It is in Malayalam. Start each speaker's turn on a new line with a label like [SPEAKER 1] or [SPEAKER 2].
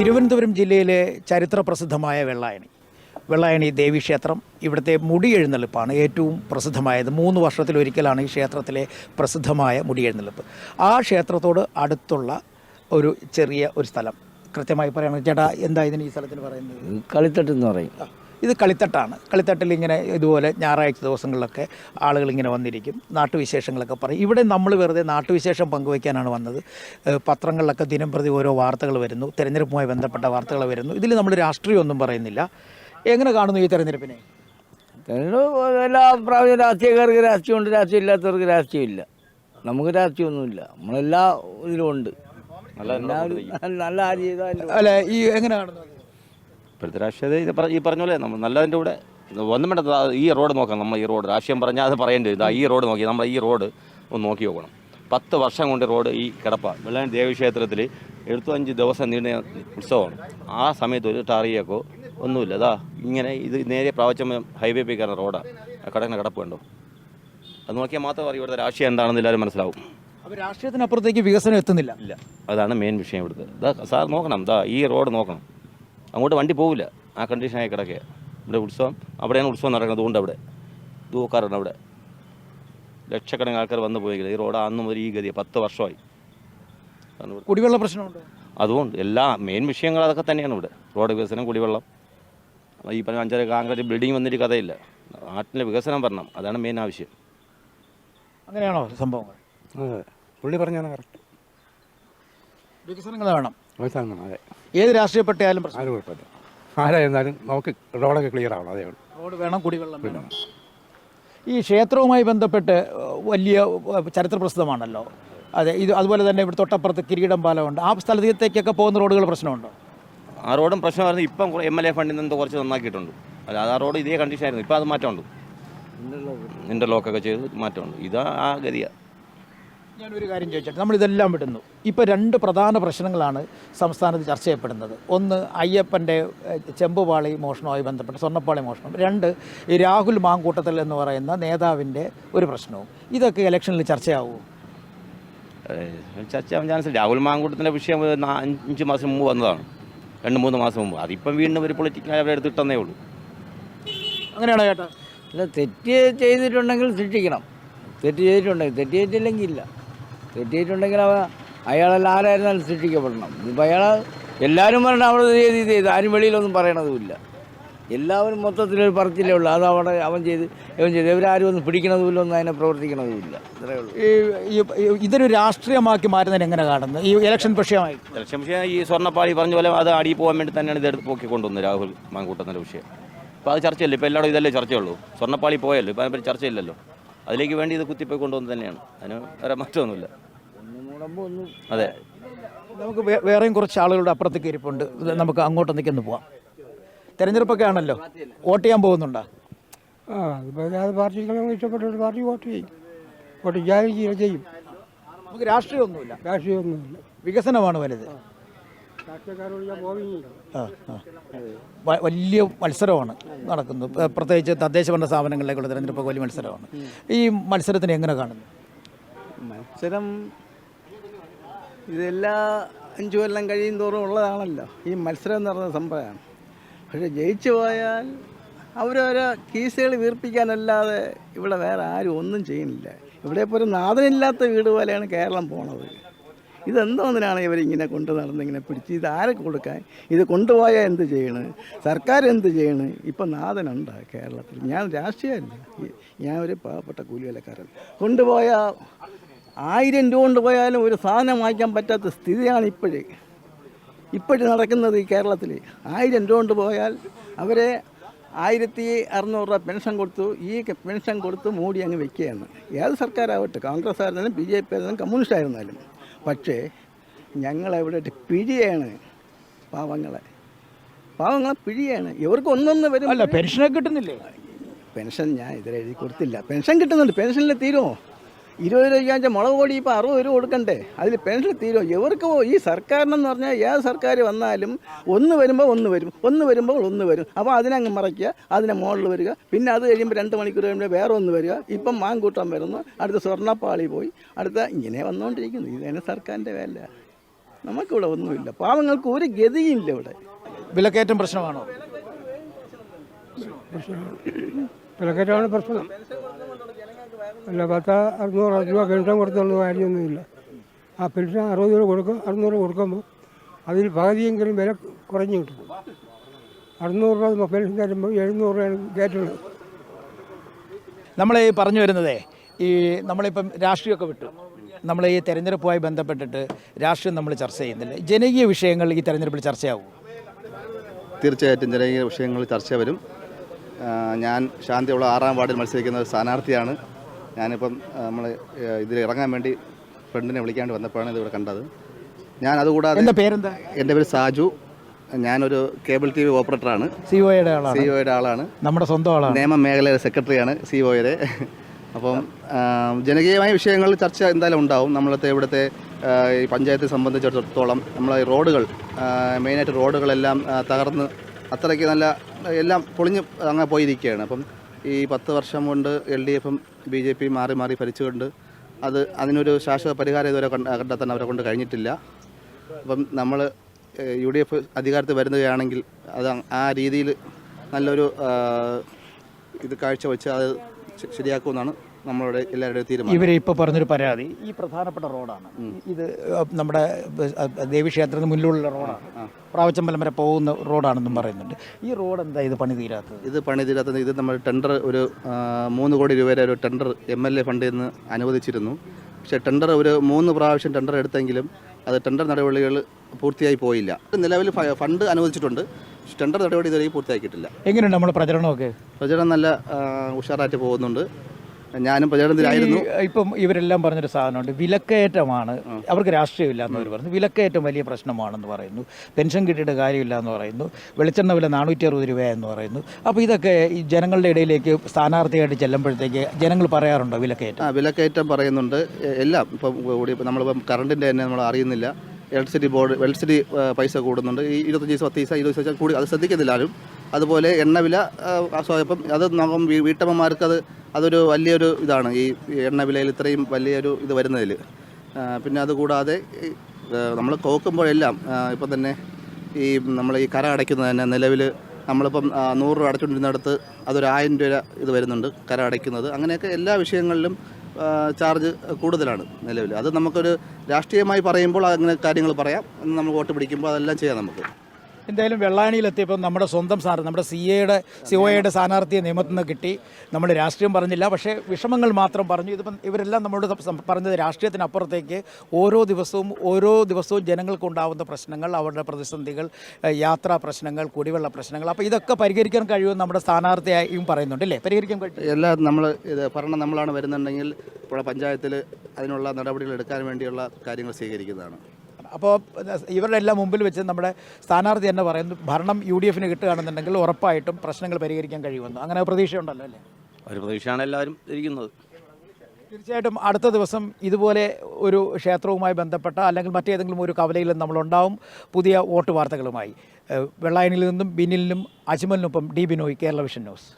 [SPEAKER 1] തിരുവനന്തപുരം ജില്ലയിലെ ചരിത്ര പ്രസിദ്ധമായ വെള്ളായണി. വെള്ളായണി ദേവീക്ഷേത്രം ഇവിടുത്തെ മുടിയെഴുന്നള്ളിപ്പാണ് ഏറ്റവും പ്രസിദ്ധമായത്. മൂന്ന് വർഷത്തിലൊരിക്കലാണ് ഈ ക്ഷേത്രത്തിലെ പ്രസിദ്ധമായ മുടിയെഴുന്നള്ളിപ്പ്. ആ ക്ഷേത്രത്തോട് അടുത്തുള്ള ഒരു ചെറിയ ഒരു സ്ഥലം. കൃത്യമായി പറയണം? ചേട്ടാ എന്താ ഇതിന് ഈ സ്ഥലത്തിന് പറയുന്നത്?
[SPEAKER 2] കളിത്തട്ട് എന്ന് പറയും.
[SPEAKER 1] ഇത് കളിത്തട്ടാണ്. കളിത്തട്ടിൽ ഇങ്ങനെ ഇതുപോലെ ഞായറാഴ്ച ദിവസങ്ങളിലൊക്കെ ആളുകൾ ഇങ്ങനെ വന്നിരിക്കും. നാട്ടുവിശേഷങ്ങളൊക്കെ പറയും. ഇവിടെ നമ്മൾ വെറുതെ നാട്ടുവിശേഷം പങ്കുവയ്ക്കാനാണ് വന്നത്. പത്രങ്ങളിലൊക്കെ ദിനം പ്രതി ഓരോ വാർത്തകൾ വരുന്നു. തിരഞ്ഞെടുപ്പുമായി ബന്ധപ്പെട്ട വാർത്തകൾ വരുന്നു. ഇതിൽ നമ്മൾ രാഷ്ട്രീയമൊന്നും പറയുന്നില്ല. എങ്ങനെ കാണുന്നു ഈ തെരഞ്ഞെടുപ്പിനെ?
[SPEAKER 2] തെരഞ്ഞെടുപ്പ് എല്ലാ പ്രാവശ്യം രാഷ്ട്രീയക്കാർക്ക് രാഷ്ട്രീയമുണ്ട്. രാഷ്ട്രീയം ഇല്ലാത്തവർക്ക് രാഷ്ട്രീയമില്ല. നമുക്ക് രാഷ്ട്രീയമൊന്നുമില്ല. നമ്മളെല്ലാ ഇതിലും ഉണ്ട്. നല്ല നല്ല ആര് ചെയ്താലും
[SPEAKER 1] അല്ല ഈ എങ്ങനെ കാണുന്നു?
[SPEAKER 3] ഇപ്പോഴത്തെ രാഷ്ട്രീയത ഇത് പറ- ഈ പറഞ്ഞ പോലെ നമ്മൾ നല്ലതിന്റെ കൂടെ ഇത് ഒന്നും വേണ്ട ദാ ഈ റോഡ് നോക്കാം നമ്മൾ ഈ റോഡ്. രാഷ്ട്രീയം പറഞ്ഞാൽ അത് പറയേണ്ടി വരും. ഈ റോഡ് നോക്കി നമ്മൾ ഈ റോഡ് ഒന്ന് നോക്കി നോക്കണം. പത്ത് വർഷം കൊണ്ട് റോഡ് ഈ കിടപ്പ. വെള്ളാൻ ദേവീക്ഷേത്രത്തിൽ എഴുപത്തഞ്ച് ദിവസം നീണ്ട ഉത്സവമാണ്. ആ സമയത്ത് ഒരു ടാറിയേക്കോ ഒന്നുമില്ല. അതാ ഇങ്ങനെ ഇത് നേരെ പ്രാവശ്യം ഹൈവേ പോയി കയറുന്ന റോഡാണ് കടക്കുന്ന കിടപ്പ് കണ്ടോ? അത് നോക്കിയാൽ മാത്രം അറിയും ഇവിടുത്തെ രാഷ്ട്രീയം എന്താണെന്ന് എല്ലാവരും മനസ്സിലാവും.
[SPEAKER 1] അപ്പോൾ രാഷ്ട്രീയത്തിനപ്പുറത്തേക്ക് വികസനം എത്തുന്നില്ല.
[SPEAKER 3] ഇല്ല. അതാണ് മെയിൻ വിഷയം ഇവിടുത്തെ. ഇതാ സാർ നോക്കണം. ദാ ഈ റോഡ് നോക്കണം. അങ്ങോട്ട് വണ്ടി പോവില്ല. ആ കണ്ടീഷനായി കിടക്കുക. ഇവിടെ ഉത്സവം അവിടെയാണ് ഉത്സവം നടക്കുന്നത്. അതുകൊണ്ട് അവിടെ ദൂക്കാറുണ്ട് അവിടെ. ലക്ഷക്കണക്കിന് ആൾക്കാർ വന്നു പോയെങ്കിൽ ഈ റോഡ് അന്ന് മുതൽ ഈ ഗതി പത്ത് വർഷമായി.
[SPEAKER 1] കുടിവെള്ള പ്രശ്നമുണ്ട്?
[SPEAKER 3] അതുകൊണ്ട് എല്ലാ മെയിൻ വിഷയങ്ങൾ അതൊക്കെ തന്നെയാണ് ഇവിടെ. റോഡ് വികസനം കുടിവെള്ളം. ഈ പറഞ്ഞ അഞ്ചര കാൻക്രീറ്റ് ബിൽഡിംഗ് വന്നിട്ട് കഥയില്ല. നാട്ടിലെ വികസനം വരണം. അതാണ് മെയിൻ ആവശ്യം
[SPEAKER 1] അങ്ങനെയാണോ സംഭവങ്ങൾ?
[SPEAKER 4] അതെ. പുള്ളി പറഞ്ഞാണ് കറക്റ്റ്
[SPEAKER 1] വികസനങ്ങൾ വേണം.
[SPEAKER 4] അതെ.
[SPEAKER 1] ഏത് രാഷ്ട്രീയപ്പെട്ടായാലും പ്രശ്നം.
[SPEAKER 4] ആരും കുഴപ്പമില്ല. ആരായിരുന്നാലും നമുക്ക് റോഡൊക്കെ ക്ലിയർ ആവണം അതേ ഉള്ളൂ.
[SPEAKER 1] റോഡ് വേണം കുടിവെള്ളം വേണം. ഈ ക്ഷേത്രവുമായി ബന്ധപ്പെട്ട് വലിയ ചരിത്രപ്രസിദ്ധമാണല്ലോ ചരിത്ര പ്രസിദ്ധമാണല്ലോ. അതെ ഇത് അതുപോലെ തന്നെ ഇവിടെ തൊട്ടപ്പുറത്ത് കിരീടം പാലമുണ്ട്. ആ സ്ഥലത്തേക്കൊക്കെ പോകുന്ന റോഡുകൾ പ്രശ്നമുണ്ടോ?
[SPEAKER 3] ആ റോഡും പ്രശ്നമായിരുന്നു. ഇപ്പം എം എൽ എ ഫണ്ടിൽ നിന്ന് കുറച്ച് നന്നാക്കിയിട്ടുണ്ട്. അല്ല ആ റോഡ് ഇതേ കണ്ടീഷനായിരുന്നു ഇപ്പം അത് മാറ്റമുണ്ട്. ഇന്റർലോക്കൊക്കെ ചെയ്ത് മാറ്റമുണ്ട്. ഇതാ ആ ഗതിയാണ്
[SPEAKER 1] ഞാനൊരു കാര്യം ചോദിച്ചോട്ടെ. നമ്മളിതെല്ലാം വിടുന്നു. ഇപ്പോൾ രണ്ട് പ്രധാന പ്രശ്നങ്ങളാണ് സംസ്ഥാനത്ത് ചർച്ച ചെയ്യപ്പെടുന്നത്. ഒന്ന് അയ്യപ്പന്റെ ചെമ്പുപാളി മോഷണവുമായി ബന്ധപ്പെട്ട് സ്വർണപ്പാളി മോഷണം. രണ്ട് ഈ രാഹുൽ മാങ്കൂട്ടത്തിൽ എന്ന് പറയുന്ന നേതാവിന്റെ ഒരു പ്രശ്നവും. ഇതൊക്കെ ഇലക്ഷനിൽ ചർച്ചയാവുമോ
[SPEAKER 3] ചർച്ച ചാൻസ് രാഹുൽ മാങ്കൂട്ടത്തിന്റെ വിഷയം അഞ്ച് മാസം മുമ്പ് വന്നതാണ്. രണ്ട് മൂന്ന് മാസം മുമ്പ്. അതിപ്പം വീണ്ടും ഒരു പൊളിറ്റിക്കൽ അവരെ എടുത്തിട്ടെന്നേ ഉള്ളൂ.
[SPEAKER 1] അങ്ങനെയാണോ ചേട്ടാ?
[SPEAKER 2] അല്ല തെറ്റ് ചെയ്തിട്ടുണ്ടെങ്കിൽ ശിക്ഷിക്കണം തെറ്റ് ചെയ്തിട്ടുണ്ടെങ്കിൽ തെറ്റ് ചെയ്തിട്ടില്ലെങ്കിൽ ഇല്ല. തെറ്റ് ചെയ്തിട്ടുണ്ടെങ്കിൽ അവ അയാളെല്ലാം ആരായിരുന്നാലും ശിക്ഷിക്കപ്പെടണം ഇപ്പം അയാൾ എല്ലാവരും പറഞ്ഞ അവിടെ ഇത് ചെയ്ത് ഇത് ചെയ്ത്. ആരും വെളിയിലൊന്നും പറയണതുമില്ല. എല്ലാവരും മൊത്തത്തിലൊരു പറച്ചിലേ ഉള്ളൂ. അത് അവിടെ അവൻ ചെയ്ത് അവൻ ചെയ്ത്. ഇവരാരും ഒന്നും പിടിക്കണതുമില്ല ഒന്നും അതിനെ പ്രവർത്തിക്കണതുമില്ല. ഇത്രയേ ഉള്ളൂ.
[SPEAKER 1] ഈ ഇതൊരു രാഷ്ട്രീയമാക്കി മാറ്റുന്നതിന് എങ്ങനെ കാണുന്നു ഈ ഇലക്ഷൻ വിഷയമായി.
[SPEAKER 3] ഇലക്ഷൻ വിഷയം ഈ സ്വർണപ്പാളി പറഞ്ഞ പോലെ അത് അടിയിൽ പോകാൻ വേണ്ടി തന്നെയാണ് ഇതെടുത്ത് പോക്കി കൊണ്ടുവന്നത് രാഹുൽ മാങ്കൂട്ടത്തിന്റെ വിഷയം. ഇപ്പോൾ അത് ചർച്ചയല്ലേ? ഇപ്പോൾ എല്ലായിടും ഇതല്ലേ ചർച്ചയുള്ളൂ. സ്വർണപ്പാളി പോയല്ലോ. ഇപ്പോൾ അതിനെപ്പറ്റി ചർച്ചയില്ലല്ലോ. അതിലേക്ക് വേണ്ടി ഇത് കുത്തിപ്പോയി കൊണ്ടുവന്ന് തന്നെയാണ്. അതിന് വേറെ മാറ്റമൊന്നുമില്ല. അതെ.
[SPEAKER 1] നമുക്ക് വേറെയും കുറച്ച് ആളുകളുടെ അപ്പുറത്തേക്ക് ഇരിപ്പുണ്ട്. നമുക്ക് അങ്ങോട്ട് നിൽക്കുന്നു പോവാം. തെരഞ്ഞെടുപ്പൊക്കെ ആണല്ലോ. വോട്ട് ചെയ്യാൻ പോകുന്നുണ്ടോ?
[SPEAKER 4] ആ അത് പാർട്ടിക്ക് ഇഷ്ടപ്പെട്ട ഒരു പാർട്ടി വോട്ട് ചെയ്യും. വോട്ട് ചെയ്യും.
[SPEAKER 1] നമുക്ക് രാഷ്ട്രീയമൊന്നുമില്ല.
[SPEAKER 4] രാഷ്ട്രീയമൊന്നുമില്ല.
[SPEAKER 1] വികസനമാണ് വലുത്. ആ, ആ. വലിയ മത്സരമാണ് നടക്കുന്നത്. പ്രത്യേകിച്ച് തദ്ദേശ ഭരണ സ്ഥാപനങ്ങളിലേക്കുള്ള തിരഞ്ഞെടുപ്പ് വലിയ മത്സരമാണ്. ഈ മത്സരത്തിന് എങ്ങനെ കാണുന്നു?
[SPEAKER 5] മത്സരം ഇതെല്ലാ അഞ്ചു കൊല്ലം കഴിയും തോറും ഉള്ളതാണല്ലോ. ഈ മത്സരം എന്ന് പറയുന്ന സംഭവമാണ്. പക്ഷെ ജയിച്ചു പോയാൽ അവരോരോ കീസുകൾ വീർപ്പിക്കാനല്ലാതെ ഇവിടെ വേറെ ആരും ഒന്നും ചെയ്യുന്നില്ല. ഇവിടെ ഇപ്പോൾ ഒരു നാഥനില്ലാത്ത വീട് പോലെയാണ് കേരളം പോണത്. ഇതെന്തോന്നിനാണ് ഇവരിങ്ങനെ കൊണ്ട് നടന്ന് ഇങ്ങനെ പിടിച്ച്? ഇത് ആരെ കൊടുക്കാൻ? ഇത് കൊണ്ടുപോയാൽ എന്ത് ചെയ്യണ്? സർക്കാർ എന്ത് ചെയ്യണ്? ഇപ്പം നാഥനുണ്ട് കേരളത്തിൽ? ഞാൻ രാഷ്ട്രീയമല്ല ഞാൻ ഒരു പാവപ്പെട്ട കൂലിവലക്കാരൻ. കൊണ്ടുപോയ ആയിരം രൂപ കൊണ്ടുപോയാലും ഒരു സാധനം വാങ്ങിക്കാൻ പറ്റാത്ത സ്ഥിതിയാണ് ഇപ്പോഴേ. ഇപ്പോഴും നടക്കുന്നത് ഈ കേരളത്തിൽ ആയിരം രൂപ കൊണ്ടുപോയാൽ അവരെ ആയിരത്തി അറുന്നൂറ് രൂപ പെൻഷൻ കൊടുത്തു. ഈ പെൻഷൻ കൊടുത്ത് മൂടി അങ്ങ് വെക്കുകയാണ്. ഏത് സർക്കാരാവട്ടെ? കോൺഗ്രസ് ആയിരുന്നാലും ബി ജെ പി ആയിരുന്നാലും കമ്മ്യൂണിസ്റ്റ് ആയിരുന്നാലും പക്ഷേ ഞങ്ങളെവിടെ പിഴിയാണ് പാവങ്ങളെ. പാവങ്ങളെ പിഴിയാണ്. ഇവർക്ക് ഒന്നൊന്ന് വരും
[SPEAKER 1] അല്ല പെൻഷനൊക്കെ കിട്ടുന്നില്ലേ?
[SPEAKER 5] പെൻഷൻ ഞാൻ ഇതുവരെ എഴുതി കൊടുത്തില്ല. പെൻഷൻ കിട്ടുന്നുണ്ട്. പെൻഷനിൽ തീരുമോ? ഇരുപത് രൂപയ്ക്ക് മുളക് പൊടി ഇപ്പോൾ അറുപത് രൂപ കൊടുക്കണ്ടേ? അതിൽ പെൻഷൻ തീരുമോ? ഇവർക്ക് ഈ സർക്കാരിനെന്ന് പറഞ്ഞാൽ ഏത് സർക്കാർ വന്നാലും ഒന്ന് വരുമ്പോൾ ഒന്ന് വരും. ഒന്ന് വരുമ്പോൾ ഒന്ന് വരും. അപ്പോൾ അതിനങ്ങ് മറയ്ക്കുക അതിനെ മുകളിൽ വരിക. പിന്നെ അത് കഴിയുമ്പോൾ രണ്ട് മണിക്കൂർ കഴിയുമ്പോൾ വേറെ ഒന്ന് വരിക. ഇപ്പം മാങ്കൂട്ടം വരുന്നു. അടുത്ത സ്വർണപ്പാളി പോയി. അടുത്ത ഇങ്ങനെ വന്നുകൊണ്ടിരിക്കുന്നു ഇതാണ് സർക്കാരിന്റെ വേല. നമുക്കിവിടെ ഒന്നുമില്ല. പാവങ്ങൾക്ക് ഒരു ഗതിയില്ല ഇവിടെ.
[SPEAKER 1] വിലക്കയറ്റം പ്രശ്നമാണോ.
[SPEAKER 4] വിലക്കയറ്റമാണ് പ്രശ്നം. അല്ല പത്ത് അറുന്നൂറ് രൂപ പെൻഷൻ കൊടുത്തുള്ള കാര്യമൊന്നുമില്ല. ആ പെൻഷൻ അറുപത് രൂപ കൊടുക്കും അറുന്നൂറ് കൊടുക്കുമ്പോൾ അതിൽ പകുതിയെങ്കിലും വില കുറഞ്ഞു കിട്ടും. അറുന്നൂറ് രൂപ പെൻഷൻ തരുമ്പോൾ എഴുന്നൂറ് രൂപയാണ് കയറ്റുള്ളത്
[SPEAKER 1] നമ്മൾ ഈ പറഞ്ഞു വരുന്നതേ ഈ നമ്മളിപ്പം രാഷ്ട്രീയമൊക്കെ വിട്ടു. നമ്മൾ ഈ തെരഞ്ഞെടുപ്പുമായി ബന്ധപ്പെട്ടിട്ട് രാഷ്ട്രീയം നമ്മൾ ചർച്ച ചെയ്യുന്നില്ല. ജനകീയ വിഷയങ്ങൾ ഈ തെരഞ്ഞെടുപ്പിൽ ചർച്ചയാവും?
[SPEAKER 6] തീർച്ചയായിട്ടും ജനകീയ വിഷയങ്ങൾ ചർച്ച വരും. ഞാൻ ശാന്തിയുള്ള ആറാം വാർഡിൽ മത്സരിക്കുന്ന ഒരു സ്ഥാനാർത്ഥിയാണ്. ഞാനിപ്പം നമ്മൾ ഇതിൽ ഇറങ്ങാൻ വേണ്ടി ഫ്രണ്ടിനെ വിളിക്കാണ്ട് വന്നപ്പോഴാണ് ഇതിവിടെ കണ്ടത്. ഞാൻ അതുകൂടാതെ
[SPEAKER 1] എന്റെ പേരെന്താ?
[SPEAKER 6] എന്റെ പേര് സാജു. ഞാനൊരു കേബിൾ ടി വി ഓപ്പറേറ്ററാണ്.
[SPEAKER 1] സിഒയുടെ ആളാണ്.
[SPEAKER 6] സിഒയുടെ ആളാണ്.
[SPEAKER 1] നമ്മുടെ സ്വന്തം ആളാണ്.
[SPEAKER 6] നിയമ മേഖലയുടെ സെക്രട്ടറിയാണ് സിഒയുടെ അപ്പം ജനകീയമായ വിഷയങ്ങൾ ചർച്ച എന്തായാലും ഉണ്ടാവും. നമ്മളത്തെ ഇവിടുത്തെ ഈ പഞ്ചായത്തെ സംബന്ധിച്ചിടത്തോളം നമ്മളെ റോഡുകൾ മെയിനായിട്ട് റോഡുകളെല്ലാം തകർന്ന് അത്രയ്ക്ക് നല്ല എല്ലാം പൊളിഞ്ഞ് അങ്ങനെ പോയിരിക്കുകയാണ്. അപ്പം ഈ പത്ത് വർഷം കൊണ്ട് എൽ ഡി എഫും ബി ജെ പി മാറി മാറി ഭരിച്ചുകൊണ്ട് അത് അതിനൊരു ശാശ്വത പരിഹാരം ഇതുവരെ കണ്ട- കണ്ടെത്താൻ അവരെ കൊണ്ട് കഴിഞ്ഞിട്ടില്ല. അപ്പം നമ്മൾ യു ഡി എഫ് അധികാരത്തിൽ വരുന്നതാണെങ്കിൽ അത് ആ രീതിയിൽ നല്ലൊരു ഇത് കാഴ്ച വെച്ച് അത് ശരിയാക്കുമെന്നാണ് നമ്മളുടെ എല്ലാവരുടെയും തീരുമാനം.
[SPEAKER 1] ഇവരെ ഇപ്പോൾ പറഞ്ഞൊരു പരാതി ഈ പ്രധാനപ്പെട്ട റോഡാണ്. ഇത് നമ്മുടെ ദേവീക്ഷേത്രത്തിന് മുന്നിലുള്ള റോഡാണ്. പ്രാവച്ചമ്പലം വരെ പോകുന്ന റോഡാണെന്നും പറയുന്നുണ്ട്. ഈ റോഡ് എന്താ ഇത് പണി തീരാത്തത്?
[SPEAKER 6] ഇത് പണി തീരാത്തത് ഇത് നമ്മൾ ടെൻഡർ ഒരു മൂന്ന് കോടി വരെ ഒരു ടെൻഡർ എം എൽ എ ഫണ്ടിൽ നിന്ന് അനുവദിച്ചിരുന്നു. പക്ഷേ ടെൻഡർ ഒരു മൂന്ന് പ്രാവശ്യം ടെൻഡർ എടുത്തെങ്കിലും അത് ടെൻഡർ നടപടികൾ പൂർത്തിയായി പോയില്ല. നിലവിൽ ഫണ്ട് അനുവദിച്ചിട്ടുണ്ട്. ടെൻഡർ നടപടി ഇതുവരെ പൂർത്തിയാക്കിയിട്ടില്ല.
[SPEAKER 1] എങ്ങനെയുണ്ട് നമ്മുടെ പ്രചരണമൊക്കെ?
[SPEAKER 6] പ്രചരണം നല്ല ഉഷാറായിട്ട് പോകുന്നുണ്ട്. ഞാനും പ്രചരണത്തിലായിരുന്നു.
[SPEAKER 1] ഇപ്പം ഇവരെല്ലാം പറഞ്ഞൊരു സാധനമുണ്ട്. വിലക്കയറ്റമാണ്. അവർക്ക് രാഷ്ട്രീയമില്ല എന്നവർ പറഞ്ഞു. വിലക്കയറ്റം വലിയ പ്രശ്നമാണെന്ന് പറയുന്നു. പെൻഷൻ കിട്ടിയിട്ട് കാര്യമില്ല എന്ന് പറയുന്നു. വെളിച്ചെണ്ണ വില നാനൂറ്റി അറുപത് രൂപയെന്ന് പറയുന്നു. അപ്പോൾ ഇതൊക്കെ ഈ ജനങ്ങളുടെ ഇടയിലേക്ക് സ്ഥാനാർത്ഥിയായിട്ട് ചെല്ലുമ്പോഴത്തേക്ക് ജനങ്ങൾ പറയാറുണ്ടോ വിലക്കയറ്റം?
[SPEAKER 6] ആ വിലക്കയറ്റം പറയുന്നുണ്ട്. എല്ലാം ഇപ്പം കൂടി ഇപ്പം നമ്മളിപ്പം കറണ്ടിന്റെ തന്നെ നമ്മൾ അറിയുന്നില്ല. ഇലക്ട്രിസിറ്റി ബോർഡ് ഇലക്ട്രിസിറ്റി പൈസ കൂടുന്നുണ്ട്. ഈ ഇരുപത്തഞ്ച് ദിവസം പത്ത് ദിവസം ഇരുപത് ദിവസം കൂടി അത് ശ്രദ്ധിക്കുന്നില്ല ആരും. അതുപോലെ എണ്ണവില ഇപ്പം അത് വീട്ടമ്മമാർക്ക് അത് അതൊരു വലിയൊരു ഇതാണ്. ഈ എണ്ണ വിലയിൽ ഇത്രയും വലിയൊരു ഇത് വരുന്നതിൽ പിന്നെ അതുകൂടാതെ നമ്മൾ കോക്കുമ്പോഴെല്ലാം ഇപ്പം തന്നെ ഈ നമ്മൾ ഈ കര അടയ്ക്കുന്നത് തന്നെ നിലവിൽ നമ്മളിപ്പം നൂറ് രൂപ അടച്ചുകൊണ്ടിരുന്നിടത്ത് അതൊരു ആയിരം രൂപ ഇത് വരുന്നുണ്ട് കര അടയ്ക്കുന്നത്. അങ്ങനെയൊക്കെ എല്ലാ വിഷയങ്ങളിലും ചാർജ് കൂടുതലാണ് നിലവിൽ അത് നമുക്കൊരു രാഷ്ട്രീയമായി പറയുമ്പോൾ അങ്ങനെ കാര്യങ്ങൾ പറയാം. നമ്മൾ വോട്ട് പിടിക്കുമ്പോൾ അതെല്ലാം ചെയ്യാം നമുക്ക്.
[SPEAKER 1] എന്തായാലും വെള്ളാണിയിലെത്തിയപ്പോൾ നമ്മുടെ സ്വന്തം സ്ഥാനം നമ്മുടെ സി എയുടെ സി ഒ എയുടെ സ്ഥാനാർത്ഥിയെ നിയമത്തിൽ നിന്ന് കിട്ടി. നമ്മൾ രാഷ്ട്രീയം പറഞ്ഞില്ല പക്ഷേ വിഷമങ്ങൾ മാത്രം പറഞ്ഞു. ഇതിപ്പം ഇവരെല്ലാം നമ്മളോട് പറഞ്ഞത് രാഷ്ട്രീയത്തിനപ്പുറത്തേക്ക് ഓരോ ദിവസവും ഓരോ ദിവസവും ജനങ്ങൾക്കുണ്ടാവുന്ന പ്രശ്നങ്ങൾ അവരുടെ പ്രതിസന്ധികൾ യാത്രാ പ്രശ്നങ്ങൾ കുടിവെള്ള പ്രശ്നങ്ങൾ. അപ്പോൾ ഇതൊക്കെ പരിഹരിക്കാൻ കഴിയുമെന്ന് നമ്മുടെ സ്ഥാനാർത്ഥിയായും പറയുന്നുണ്ട് അല്ലേ? പരിഹരിക്കാൻ കഴിയും
[SPEAKER 6] എല്ലാം നമ്മൾ ഇത് ഭരണം നമ്മളാണ് വരുന്നുണ്ടെങ്കിൽ ഇപ്പോൾ പഞ്ചായത്തിൽ അതിനുള്ള നടപടികൾ എടുക്കാൻ വേണ്ടിയുള്ള കാര്യങ്ങൾ സ്വീകരിക്കുന്നതാണ്.
[SPEAKER 1] അപ്പോൾ ഇവരുടെ എല്ലാം മുമ്പിൽ വെച്ച് നമ്മുടെ സ്ഥാനാർത്ഥി തന്നെ പറയുന്നു ഭരണം യു ഡി എഫിന് കിട്ടുകയാണെന്നുണ്ടെങ്കിൽ ഉറപ്പായിട്ടും പ്രശ്നങ്ങൾ പരിഹരിക്കാൻ കഴിയുമെന്ന്. അങ്ങനെ പ്രതീക്ഷയുണ്ടല്ലോ അല്ലേ?
[SPEAKER 3] ഒരു പ്രതീക്ഷയാണ് എല്ലാവരും ഇരിക്കുന്നത്.
[SPEAKER 1] തീർച്ചയായിട്ടും അടുത്ത ദിവസം ഇതുപോലെ ഒരു ക്ഷേത്രവുമായി ബന്ധപ്പെട്ട അല്ലെങ്കിൽ മറ്റേതെങ്കിലും ഒരു കവലയിലും നമ്മളുണ്ടാവും പുതിയ വോട്ട് വാർത്തകളുമായി. വെള്ളായനിൽ വെള്ളായണിയിൽ നിന്നും ബിനിലിനും അജ്മലിനൊപ്പം D Binoy Kerala vision news.